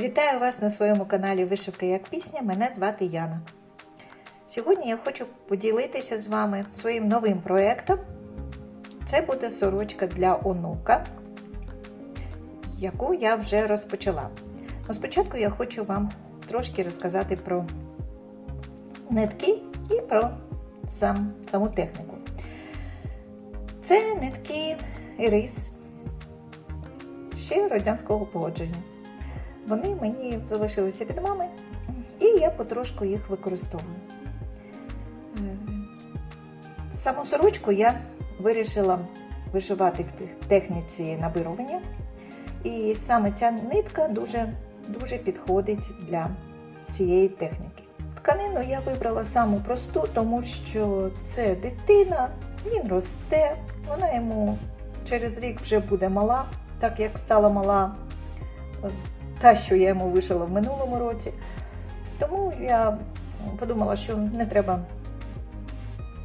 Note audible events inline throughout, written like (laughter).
Вітаю вас на своєму каналі Вишивка як пісня. Мене звати Яна. Сьогодні я хочу поділитися з вами своїм новим проєктом. Це буде сорочка для онука, яку я вже розпочала. Но спочатку я хочу вам трошки розказати про нитки і про сам, саму техніку. Це нитки Ірис ще радянського походження. Вони мені залишилися від мами, і я потрошку їх використовую. Е, Саму сорочку я вирішила вишивати в техніці набирування. І саме ця нитка дуже, дуже підходить для цієї техніки. Тканину я вибрала саму просту, тому що це дитина, він росте, вона йому через рік вже буде мала, так як стала мала та, що я йому вишила в минулому році. Тому я подумала, що не треба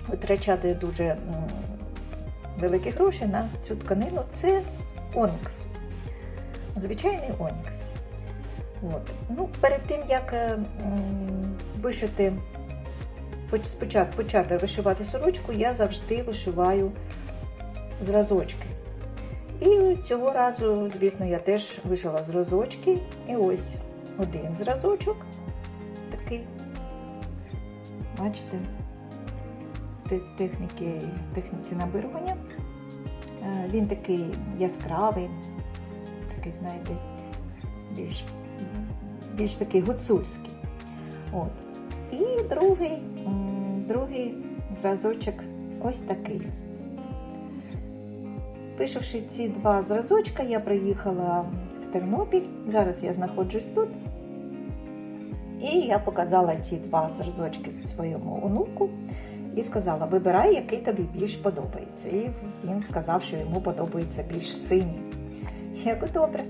витрачати дуже великі гроші на цю тканину. Це онікс. Звичайний онікс. От. Ну, перед тим, як вишити, спочатку почати вишивати сорочку, я завжди вишиваю зразочки. І цього разу, звісно, я теж вишила зразочки. І ось один зразочок такий. Бачите, в техніки, техніці набирування. Він такий яскравий, такий, знаєте, більш більш такий гуцульський. От. І другий, другий зразочок ось такий. Вишивши ці два зразочка, я приїхала в Тернопіль. Зараз я знаходжусь тут. І я показала ці два зразочки своєму онуку і сказала: вибирай, який тобі більш подобається. І він сказав, що йому подобається більш синій. Я кажу, добре,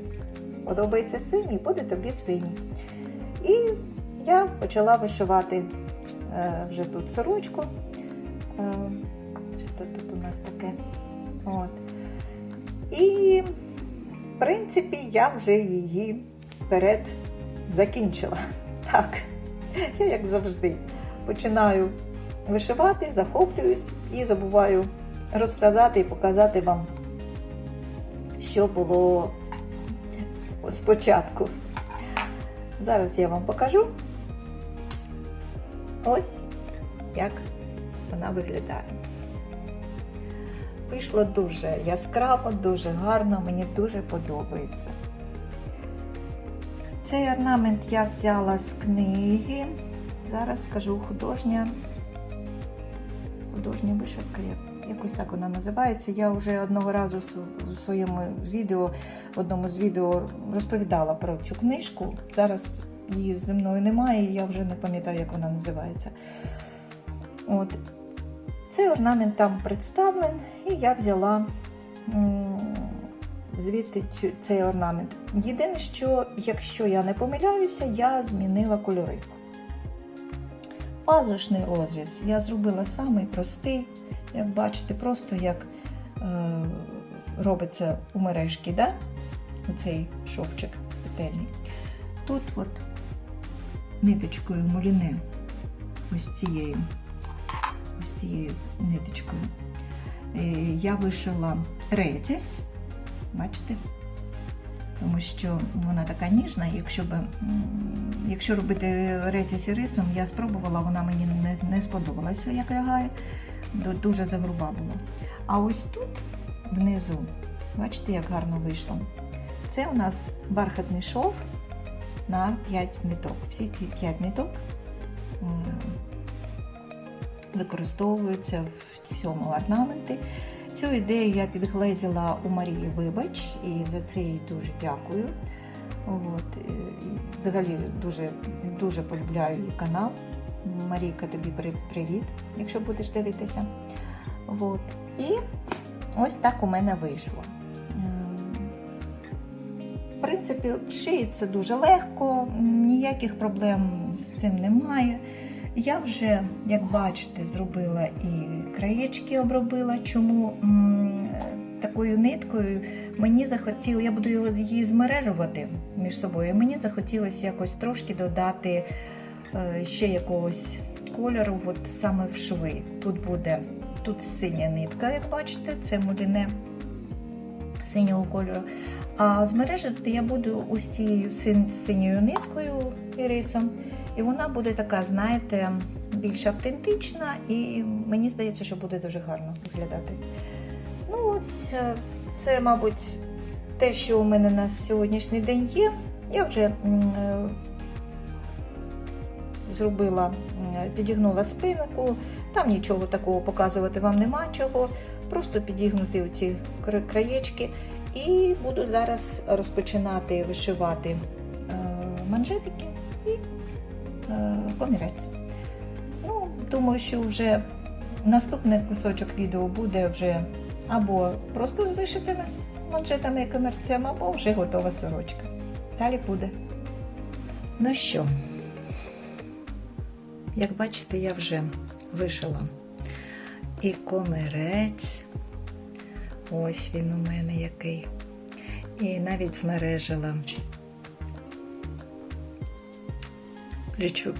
подобається синій, буде тобі синій. І я почала вишивати е, вже тут сорочку. Е, що тут у нас таке? От. І, в принципі, я вже її вперед закінчила. Так, я, як завжди, починаю вишивати, захоплююсь і забуваю розказати і показати вам, що було спочатку. Зараз я вам покажу ось як вона виглядає. Вийшло дуже яскраво, дуже гарно, мені дуже подобається. Цей орнамент я взяла з книги. Зараз скажу художня художня вишивка, якось так вона називається. Я вже одного разу в своєму відео, в одному з відео розповідала про цю книжку. Зараз її зі мною немає, і я вже не пам'ятаю, як вона називається. От. Цей орнамент там представлен, і я взяла звідти цей орнамент. Єдине, що, якщо я не помиляюся, я змінила кольори. Пазушний розріз я зробила самий простий, як бачите, просто як е, робиться у мережки, да? оцей шовчик петельний. Тут от ниточкою муліне, ось цією, цією ниточкою. Е, я вишила ретіс, бачите? Тому що вона така ніжна, якщо б, якщо робити ретіс рисом, я спробувала, вона мені не, не сподобалася, як лягає, дуже загруба була. А ось тут внизу, бачите, як гарно вийшло. Це у нас бархатний шов на 5 ниток. Всі ці 5 ниток використовуються в цьому орнаменті. Цю ідею я підгледіла у Марії Вибач і за це їй дуже дякую. От. Взагалі дуже дуже полюбляю її канал. Марійка, тобі привіт, якщо будеш дивитися. От. І ось так у мене вийшло. В принципі, шиється дуже легко, ніяких проблем з цим немає. Я вже, як бачите, зробила і краєчки обробила. Чому такою ниткою мені захотіло, я буду її змережувати між собою. Мені захотілося якось трошки додати е, ще якогось кольору, от саме в шви. Тут буде тут синя нитка, як бачите, це муліне синього кольору. А змережити я буду ось цією син- синьою ниткою і рисом. І вона буде така, знаєте, більш автентична, і мені здається, що буде дуже гарно виглядати. Ну, ось е, це, мабуть, те, що у мене на сьогоднішній день є. Я вже е, зробила, підігнула спинку, там нічого такого показувати вам нема чого. Просто підігнути оці краєчки. І буду зараз розпочинати вишивати е, манжетики е, комірець. Ну, думаю, що вже наступний кусочок відео буде вже або просто з вишитими с- манжетами і комірцем, або вже готова сорочка. Далі буде. Ну що, як бачите, я вже вишила і комірець. Ось він у мене який. І навіть змережила плечу,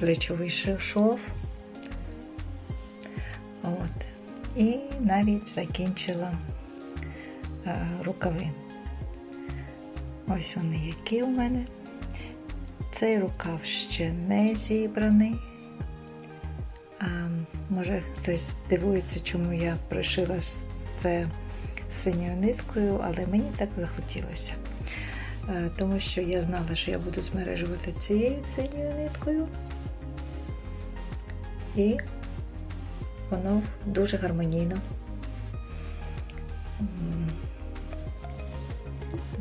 плечовий шов. От. І навіть закінчила рукави. Ось вони які у мене. Цей рукав ще не зібраний. А, може хтось дивується, чому я пришила це синьою ниткою, але мені так захотілося. Е, Тому що я знала, що я буду змережувати цією синьою ниткою. І воно дуже гармонійно.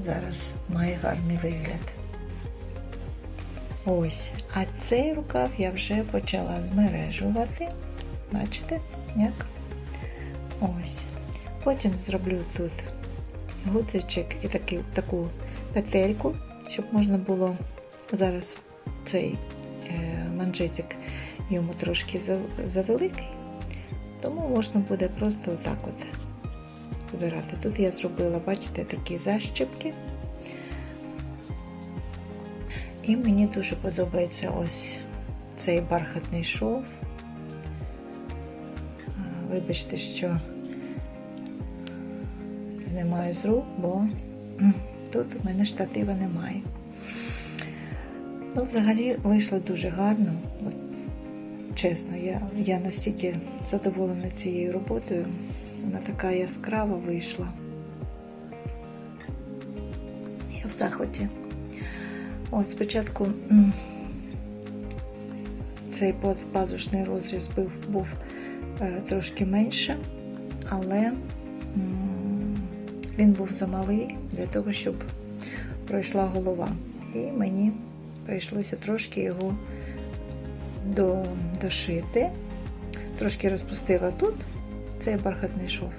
Зараз має гарний вигляд. Ось, а цей рукав я вже почала змережувати. Бачите, як? Ось. Потім зроблю тут гудзичок і таки, таку петельку, щоб можна було зараз цей е, манжетик йому трошки завеликий, тому можна буде просто отак от збирати. Тут я зробила, бачите, такі защіпки. І мені дуже подобається ось цей бархатний шов. Вибачте, що знімаю з рук, бо тут у мене штатива немає. Ну, взагалі вийшло дуже гарно. От, чесно, я, я настільки задоволена цією роботою. Вона така яскрава вийшла. Я в захваті. От спочатку цей пазушний розріз був, був е, трошки менше, але він був замалий для того, щоб пройшла голова. І мені прийшлося трошки його до, дошити. Трошки розпустила тут цей бархатний шов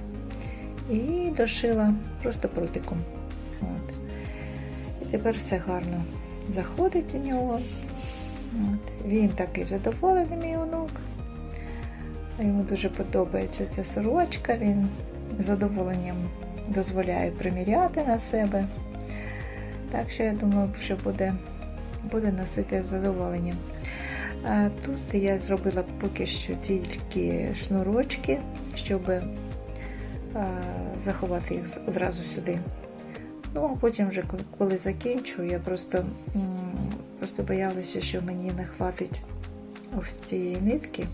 і дошила просто прутиком. От. І тепер все гарно заходить у нього. От. Він такий задоволений, мій онук. Йому дуже подобається ця сорочка, він задоволенням дозволяє приміряти на себе. Так що я думаю, що буде, буде носити з задоволенням. А тут я зробила поки що тільки шнурочки, щоб а, заховати їх одразу сюди. Ну, а потім вже коли закінчу, я просто, просто боялася, що мені не хватить ось цієї нитки.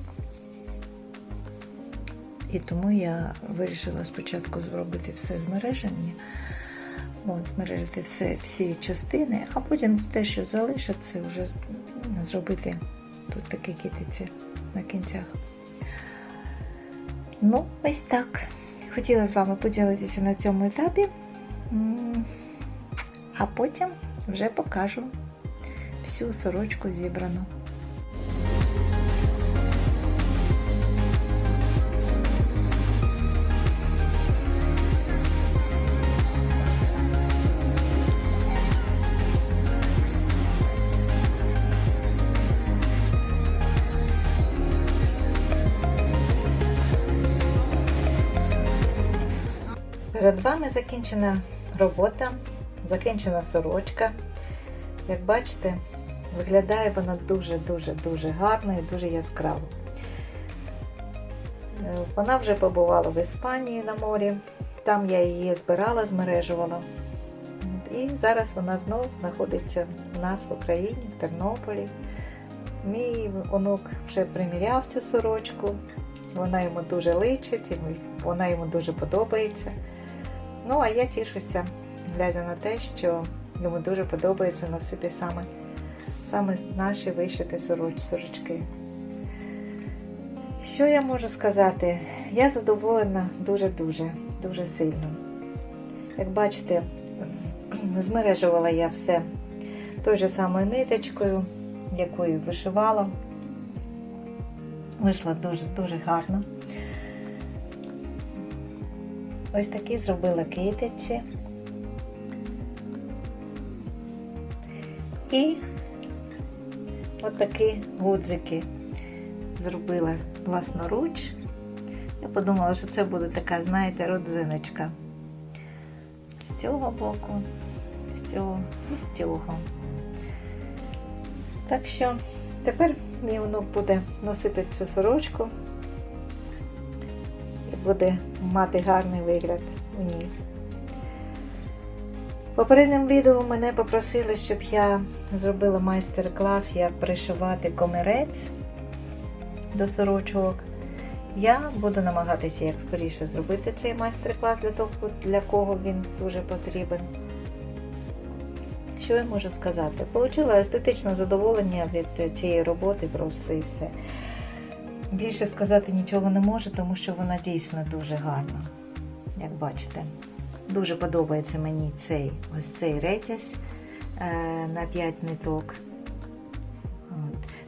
І тому я вирішила спочатку зробити все змереження, от, змережити все, всі частини, а потім те, що залишиться, вже зробити тут такі китиці на кінцях. Ну, ось так. Хотіла з вами поділитися на цьому етапі. А потім вже покажу всю сорочку зібрану. Вами закінчена робота, закінчена сорочка. Як бачите, виглядає вона дуже-дуже-дуже гарно і дуже яскраво. Е, Вона вже побувала в Іспанії на морі. Там я її збирала, змережувала. І зараз вона знов знаходиться у нас в Україні, в Тернополі. Мій онук вже приміряв цю сорочку. Вона йому дуже личить, вона йому дуже подобається. Ну, а я тішуся, глядя на те, що йому дуже подобається носити саме, саме наші вишиті сороч, сорочки. Що я можу сказати? Я задоволена дуже-дуже, дуже сильно. Як бачите, (clears throat) змережувала я все той же самою ниточкою, якою вишивала. Вийшло дуже-дуже гарно. Ось такі зробила китиці. І от такі гудзики зробила власноруч. Я подумала, що це буде така, знаєте, родзиночка. З цього боку, з цього і з цього. Так що тепер мій онук буде носити цю сорочку буде мати гарний вигляд у ній. В попередньому відео мене попросили, щоб я зробила майстер-клас, як пришивати комірець до сорочок. Я буду намагатися як скоріше зробити цей майстер-клас для того, для кого він дуже потрібен. Що я можу сказати? Получила естетичне задоволення від цієї роботи просто і все. Більше сказати нічого не можу, тому що вона дійсно дуже гарна. Як бачите, дуже подобається мені цей ось цей ретязь е, на 5 ниток.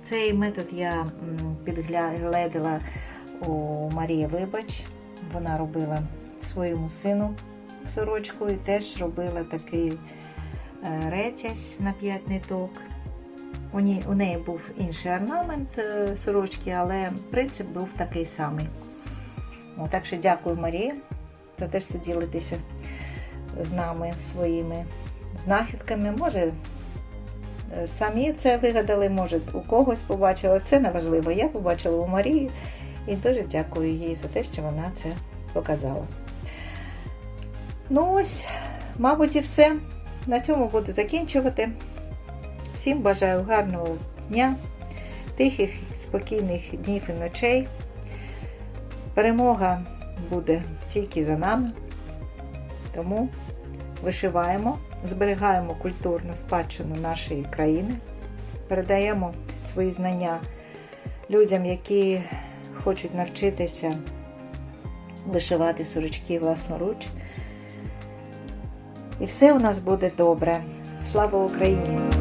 Цей метод я підглядала у Марії Вибач. Вона робила своєму сину сорочку і теж робила такий е, ретязь на 5 ниток. У, неї був інший орнамент е, сорочки, але принцип був такий самий. О, так що дякую Марії за те, що ділитеся з нами своїми знахідками. Може, е, самі це вигадали, може, у когось побачила. Це не важливо. Я побачила у Марії і дуже дякую їй за те, що вона це показала. Ну ось, мабуть, і все. На цьому буду закінчувати. Всім бажаю гарного дня, тихих, спокійних днів і ночей. Перемога буде тільки за нами. Тому вишиваємо, зберігаємо культурну спадщину нашої країни, передаємо свої знання людям, які хочуть навчитися вишивати сорочки власноруч. І все у нас буде добре. Слава Україні!